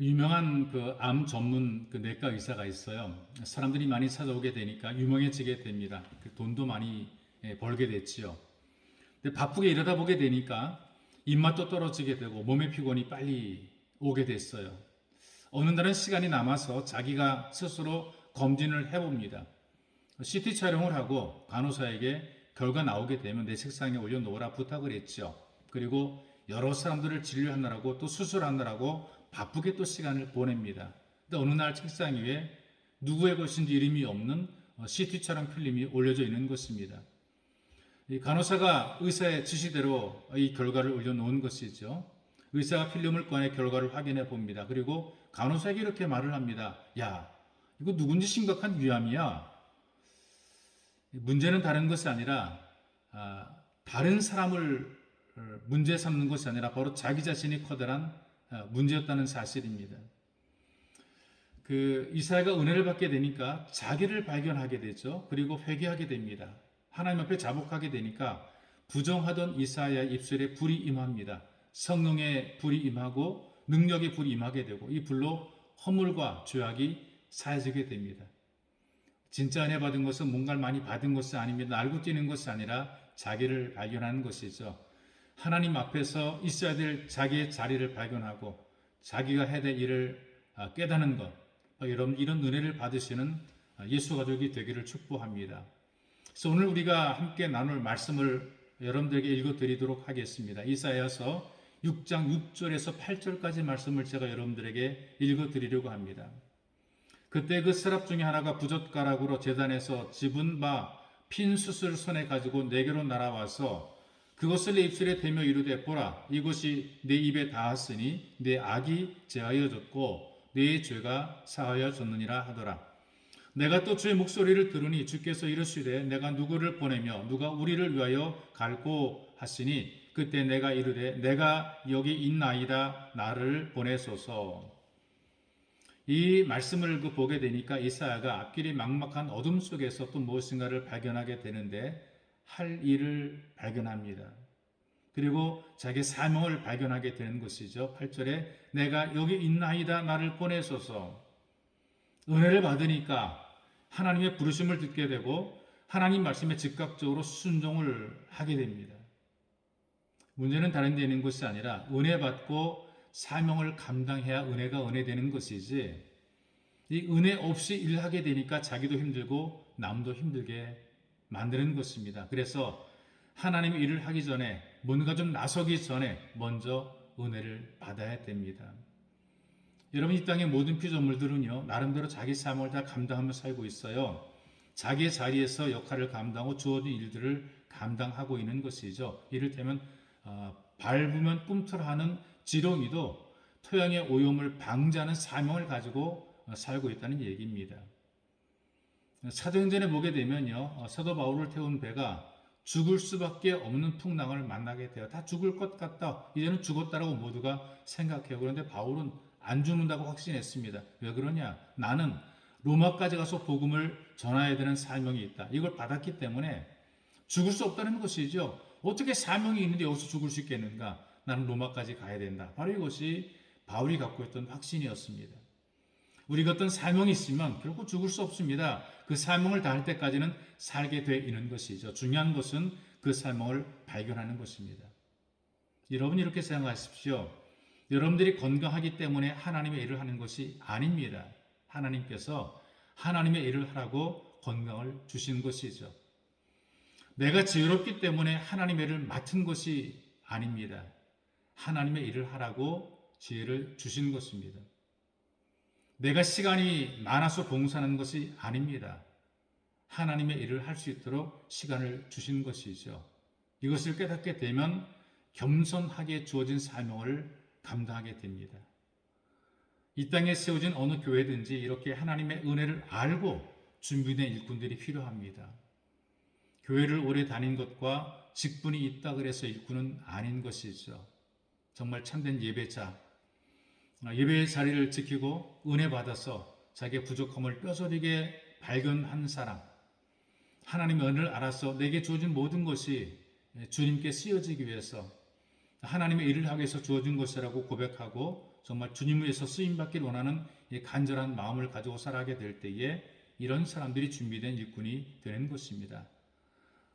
유명한 그 암 전문 그 내과 의사가 있어요. 사람들이 많이 찾아오게 되니까 유명해지게 됩니다. 그 돈도 많이 예, 벌게 됐지요. 근데 바쁘게 일하다 보게 되니까 입맛도 떨어지게 되고 몸의 피곤이 빨리 오게 됐어요. 어느 날은 시간이 남아서 자기가 스스로 검진을 해봅니다. CT 촬영을 하고 간호사에게 결과 나오게 되면 내 책상에 올려놓으라 부탁을 했죠. 그리고 여러 사람들을 진료하느라고 또 수술하느라고 바쁘게 또 시간을 보냅니다. 근데 어느 날 책상 위에 누구의 것인지 이름이 없는 CT 촬영 필름이 올려져 있는 것입니다. 이 간호사가 의사의 지시대로 이 결과를 올려놓은 것이죠. 의사가 필름을 꺼내 결과를 확인해 봅니다. 그리고 간호사에게 이렇게 말을 합니다. 야, 이거 누군지 심각한 위암이야. 문제는 다른 것이 아니라 아, 다른 사람을 어, 문제 삼는 것이 아니라 바로 자기 자신이 커다란 아, 문제였다는 사실입니다. 그 이사야가 은혜를 받게 되니까 자기를 발견하게 되죠. 그리고 회개하게 됩니다. 하나님 앞에 자복하게 되니까 부정하던 이사야의 입술에 불이 임합니다. 성령의 불이 임하고 능력의 불이 임하게 되고 이 불로 허물과 죄악이 사해지게 됩니다. 진짜 은혜 받은 것은 뭔가를 많이 받은 것이 아닙니다. 알고 뛰는 것이 아니라 자기를 발견하는 것이죠. 하나님 앞에서 있어야 될 자기의 자리를 발견하고 자기가 해야 될 일을 아, 깨닫는 것. 여러분 이런 은혜를 받으시는 아, 예수 가족이 되기를 축복합니다. 그래서 오늘 우리가 함께 나눌 말씀을 여러분들에게 읽어드리도록 하겠습니다. 이사야서 6장 6절에서 8절까지 말씀을 제가 여러분들에게 읽어드리려고 합니다. 그때 그 서랍 중에 하나가 부젓가락으로 재단에서 집은 바 핀 숯을 손에 가지고 내게로 날아와서 그것을 내 입술에 대며 이르되 보라 이것이 내 입에 닿았으니 내 악이 제하여졌고 내 죄가 사하여졌느니라 하더라. 내가 또 주의 목소리를 들으니 주께서 이르시되 내가 누구를 보내며 누가 우리를 위하여 갈고 하시니 그때 내가 이르되 내가 여기 있나이다 나를 보내소서. 이 말씀을 그 보게 되니까 이사야가 앞길이 막막한 어둠 속에서 또 무엇인가를 발견하게 되는데 할 일을 발견합니다. 그리고 자기 사명을 발견하게 되는 것이죠. 8절에 내가 여기 있나이다 나를 보내소서. 은혜를 받으니까 하나님의 부르심을 듣게 되고 하나님 말씀에 즉각적으로 순종을 하게 됩니다. 문제는 다른 데 있는 것이 아니라 은혜 받고 사명을 감당해야 은혜가 은혜 되는 것이지 이 은혜 없이 일하게 되니까 자기도 힘들고 남도 힘들게 만드는 것입니다. 그래서 하나님의 일을 하기 전에 뭔가 좀 나서기 전에 먼저 은혜를 받아야 됩니다. 여러분 이 땅의 모든 피조물들은요 나름대로 자기 사명을 다 감당하며 살고 있어요. 자기의 자리에서 역할을 감당하고 주어진 일들을 감당하고 있는 것이죠. 이를테면 어, 밟으면 꿈틀하는 지렁이도 토양의 오염을 방지하는 사명을 가지고 어, 살고 있다는 얘기입니다. 사도행전에 보게 되면요 어, 사도 바울을 태운 배가 죽을 수밖에 없는 풍랑을 만나게 돼요. 다 죽을 것 같다. 이제는 죽었다라고 모두가 생각해요. 그런데 바울은 안 죽는다고 확신했습니다. 왜 그러냐? 나는 로마까지 가서 복음을 전해야 되는 사명이 있다. 이걸 받았기 때문에 죽을 수 없다는 것이죠. 어떻게 사명이 있는데 여기서 죽을 수 있겠는가? 나는 로마까지 가야 된다. 바로 이것이 바울이 갖고 있던 확신이었습니다. 우리가 어떤 사명이 있으면 결코 죽을 수 없습니다. 그 사명을 다할 때까지는 살게 돼 있는 것이죠. 중요한 것은 그 사명을 발견하는 것입니다. 여러분 이렇게 생각하십시오. 여러분들이 건강하기 때문에 하나님의 일을 하는 것이 아닙니다. 하나님께서 하나님의 일을 하라고 건강을 주신 것이죠. 내가 지혜롭기 때문에 하나님의 일을 맡은 것이 아닙니다. 하나님의 일을 하라고 지혜를 주신 것입니다. 내가 시간이 많아서 봉사하는 것이 아닙니다. 하나님의 일을 할 수 있도록 시간을 주신 것이죠. 이것을 깨닫게 되면 겸손하게 주어진 사명을 감당하게 됩니다. 이 땅에 세워진 어느 교회든지 이렇게 하나님의 은혜를 알고 준비된 일꾼들이 필요합니다. 교회를 오래 다닌 것과 직분이 있다 그래서 일꾼은 아닌 것이죠. 정말 참된 예배자, 예배의 자리를 지키고 은혜 받아서 자기의 부족함을 뼈저리게 발견한 사람, 하나님의 은혜를 알아서 내게 주어진 모든 것이 주님께 쓰여지기 위해서 하나님의 일을 하기 위해서 주어진 것이라고 고백하고 정말 주님 위해서 쓰임 받기를 원하는 이 간절한 마음을 가지고 살아가게 될 때에 이런 사람들이 준비된 일꾼이 되는 것입니다.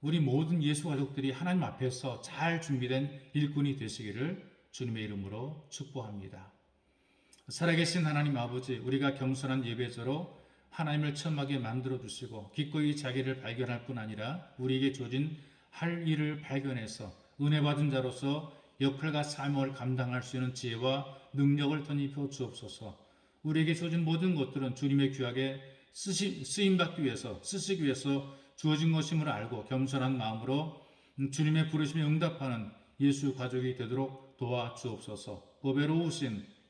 우리 모든 예수 가족들이 하나님 앞에서 잘 준비된 일꾼이 되시기를 주님의 이름으로 축복합니다. 살아계신 하나님 아버지, 우리가 겸손한 예배자로 하나님을 천막에 만들어 주시고 기꺼이 자기를 발견할 뿐 아니라 우리에게 주어진 할 일을 발견해서 은혜 받은 자로서 역할과 삶을 감당할 수 있는 지혜와 능력을 덧입혀 주옵소서. 우리에게 주어진 모든 것들은 주님의 귀하게 쓰시, 쓰임받기 위해서 쓰시기 위해서 주어진 것임을 알고 겸손한 마음으로 주님의 부르심에 응답하는 예수 가족이 되도록 도와 주옵소서. 보배로우신